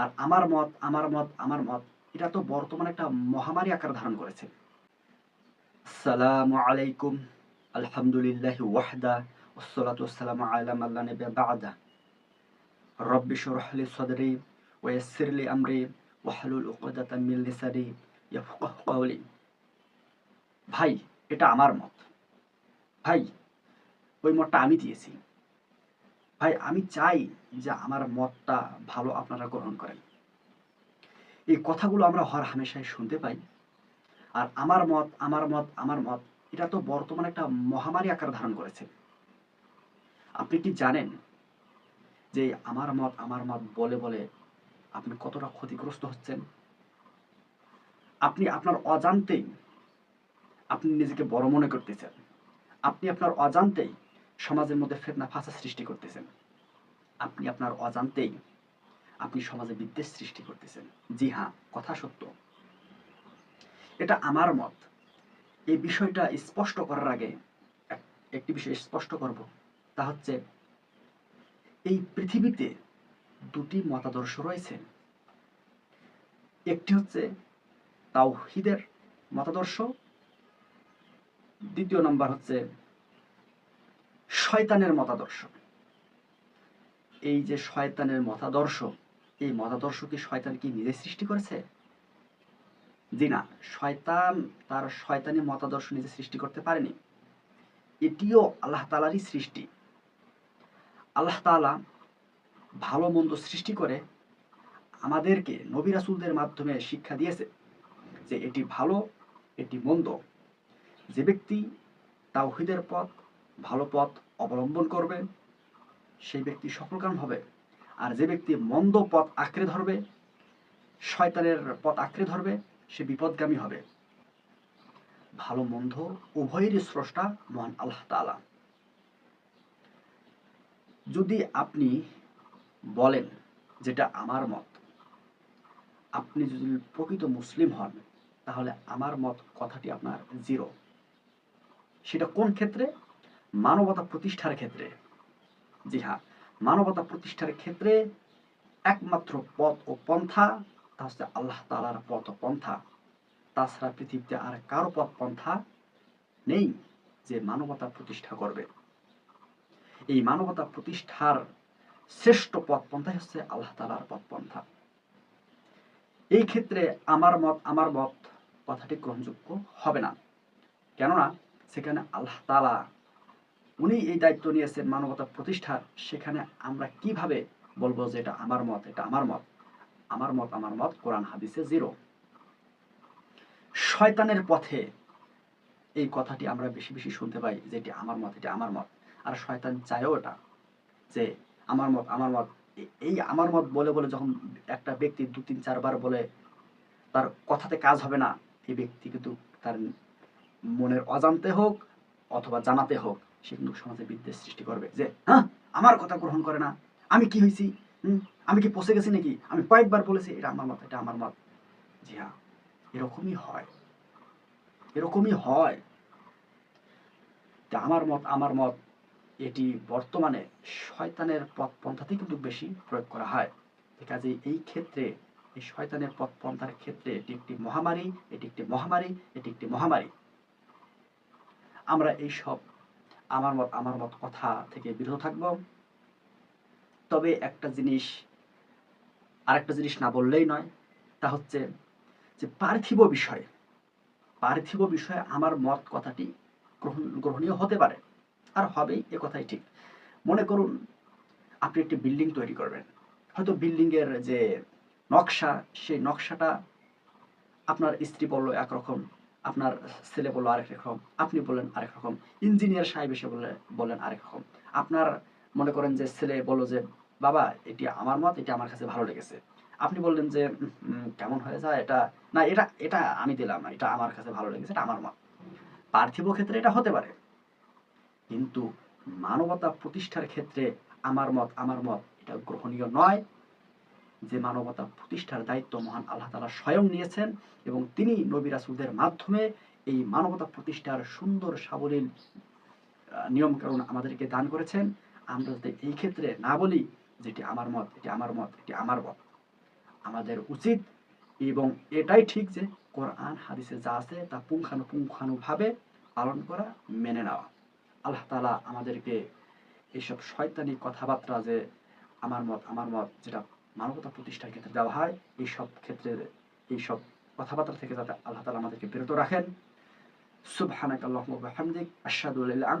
আর আমার মত আমার মত আমার মত, এটা তো বর্তমানে একটা মহামারী আকার ধারণ করেছে। সালামু আলাইকুম, আলহামদুলিল্লাহ ওয়াহদা ওসলাতাম আলাম আল্লাহ নেবে রব্বি শরহলি সদরি ওয়েসিরলি আমরি ওয়াহলুল উকদাতা মিল ভাই, এটা আমার মত। ভাই, ওই মতটা আমি দিয়েছি। ভাই, আমি চাই যে আমার মতটা ভালো আপনারা গ্রহণ করেন। এই কথাগুলো আমরা হর হামেশায় শুনতে পাই। আর আমার মত আমার মত আমার মত, এটা তো বর্তমানে একটা মহামারী আকার ধারণ করেছে। আপনি কি জানেন যে আমার মত আমার মত বলে বলে আপনি কতটা ক্ষতিগ্রস্ত হচ্ছেন? আপনি আপনার অজান্তেই আপনি নিজেকে বড় মনে করতেছেন। আপনি আপনার অজান্তেই সমাজের মধ্যে ফেতনা, ফাঁসা সৃষ্টি করতেছেন। আপনি আপনার অজান্তেই আপনি সমাজে বিদ্বেষ সৃষ্টি করতেছেন। জি হ্যাঁ কথা সত্য। এটা আমার মত। এই বিষয়টা স্পষ্ট করার আগে একটি বিষয় স্পষ্ট করব। তা হচ্ছে, এই পৃথিবীতে দুটি মতাদর্শ রয়েছে। একটি হচ্ছে তাওহিদের মতাদর্শ, দ্বিতীয় নম্বর হচ্ছে শয়তানের মতাদর্শ। এই যে শয়তানের মতাদর্শ, এই মতাদর্শ কি শয়তান কি নিজে সৃষ্টি করেছে? জি না, শয়তান তার শয়তানি মতাদর্শ নিজে সৃষ্টি করতে পারেনি। এটিও আল্লাহ তালারই সৃষ্টি। আল্লাহ তাআলা ভালো মন্দ সৃষ্টি করে আমাদেরকে নবী রাসূলদের মাধ্যমে শিক্ষা দিয়েছে যে এটি ভালো, এটি মন্দ। যে ব্যক্তি তাওহীদের পথ, ভালো পথ অবলম্বন করবে, সেই ব্যক্তি সফলকাম হবে। আর যে ব্যক্তি মন্দ পথ আঁকড়ে ধরবে, শয়তানের পথ আঁকড়ে ধরবে, সে বিপদগামী হবে। ভালো মন্দ উভয়েরই স্রষ্টা মহান আল্লাহ তাআলা। যদি আপনি বলেন যেটা আমার মত, আপনি যদি প্রকৃত মুসলিম হন, তাহলে আমার মত কথাটি আপনার জিরো। সেটা কোন ক্ষেত্রে? মানবতা প্রতিষ্ঠার ক্ষেত্রে। জি হ্যাঁ মানবতা প্রতিষ্ঠার ক্ষেত্রে একমাত্র পথ ও পন্থা, তা হচ্ছে আল্লাহ তালার পথ ও পন্থা। তাছাড়া পৃথিবীতে আর কারও পথ পন্থা নেই যে মানবতা প্রতিষ্ঠা করবে। এই মানবতা প্রতিষ্ঠার শ্রেষ্ঠ পথ পন্থাই হচ্ছে আল্লাহ তালার পথ পন্থা। এই ক্ষেত্রে আমার মত আমার মত কথাটি গ্রহণযোগ্য হবে না। কেননা সেখানে আল্লাহ তালা উনি এই দায়িত্ব নিয়েছেন মানবতা প্রতিষ্ঠার, সেখানে আমরা কীভাবে বলব যে এটা আমার মত, এটা আমার মত? আমার মত আমার মত, কোরআন হাদিসে জিরো। শয়তানের পথে এই কথাটি আমরা বেশি বেশি শুনতে পাই যে এটি আমার মত, এটা আমার মত। আর শয়তান চায়ও এটা, যে আমার মত আমার মত। এই আমার মত বলে বলে যখন একটা ব্যক্তি দু, তিন চারবার বলে, তার কথাতে কাজ হবে না, এই ব্যক্তি কিন্তু তার মনের অজান্তে হোক অথবা জানাতে হোক সে কিন্তু সমাজে বিদ্বেষ সৃষ্টি করবে যে হ্যাঁ আমার কথা গ্রহণ করে না। আমি কি হয়েছি আমি কি পচে গেছি নাকি? আমি কয়েকবার বলেছি, এটা আমার মত, এটা আমার মত। জি হ্যাঁ এরকমই হয়। এরকমই হয়। আমার মত আমার মত, এটি বর্তমানে শয়তানের পথ পন্থাতেই কিন্তু বেশি প্রয়োগ করা হয়। কাজে এই ক্ষেত্রে, এই শয়তানের পথ পন্থার ক্ষেত্রে এটি একটি মহামারী, এটি একটি মহামারী, এটি একটি মহামারী। আমরা এই সব আমার মত আমার মত কথা থেকে বিরত থাকব। তবে একটা জিনিস, আরেকটা জিনিস না বললেই নয়, তা হচ্ছে যে পার্থিব বিষয়ে পার্থিব বিষয়ে আমার মত কথাটি গ্রহণ, গ্রহণীয় হতে পারে। আর হবেই, এ কথাই ঠিক। মনে করুন, আপনি একটি বিল্ডিং তৈরি করবেন। হয়তো বিল্ডিংয়ের যে নকশা, সেই নকশাটা আপনার স্ত্রী বলল একরকম আপনার ছেলে বলল আরেক রকম, আপনি বললেন আরেক রকম, ইঞ্জিনিয়ার সাহেব এসে বললে, বললেন আরেক রকম। আপনার মনে করেন যে ছেলে বলল যে, বাবা, এটি আমার মত, এটি আমার কাছে ভালো লেগেছে। আপনি বললেন যে কেমন হয়ে যায় এটা? না, এটা এটা আমি দিলাম না, এটা আমার কাছে ভালো লেগেছে, এটা আমার মত। পার্থিব ক্ষেত্রে এটা হতে পারে, কিন্তু মানবতা প্রতিষ্ঠার ক্ষেত্রে আমার মত আমার মত, এটা গ্রহণীয় নয়। যে মানবতা প্রতিষ্ঠার দায়িত্ব মহান আল্লাহ তালা স্বয়ং নিয়েছেন এবং তিনি নবী রাসূলদের মাধ্যমে এই মানবতা প্রতিষ্ঠার সুন্দর সাবলীল নিয়ম আমাদেরকে দান করেছেন। আমরা যাতে এই ক্ষেত্রে না বলি যেটি আমার মত, এটি আমার মত, এটি আমার মত। আমাদের উচিত এবং এটাই ঠিক যে কোরআন, হাদিসে যা আছে তা পুঙ্খানুপুঙ্খানুভাবে পালন করা, মেনে নেওয়া। আল্লাহ তালা আমাদেরকে এইসব শয়তানি কথাবার্তা যে আমার মত আমার মত, যেটা মানবতা প্রতিষ্ঠার ক্ষেত্রে দেওয়া হয়, এইসব ক্ষেত্রে এইসব কথাবার্তা থেকে যাতে আল্লাহ তালা আমাদেরকে বিরত রাখেন। সুবহানাক আল্লাহুম্মা ওয়া বিহামদিক, আশহাদু ও ইলাহা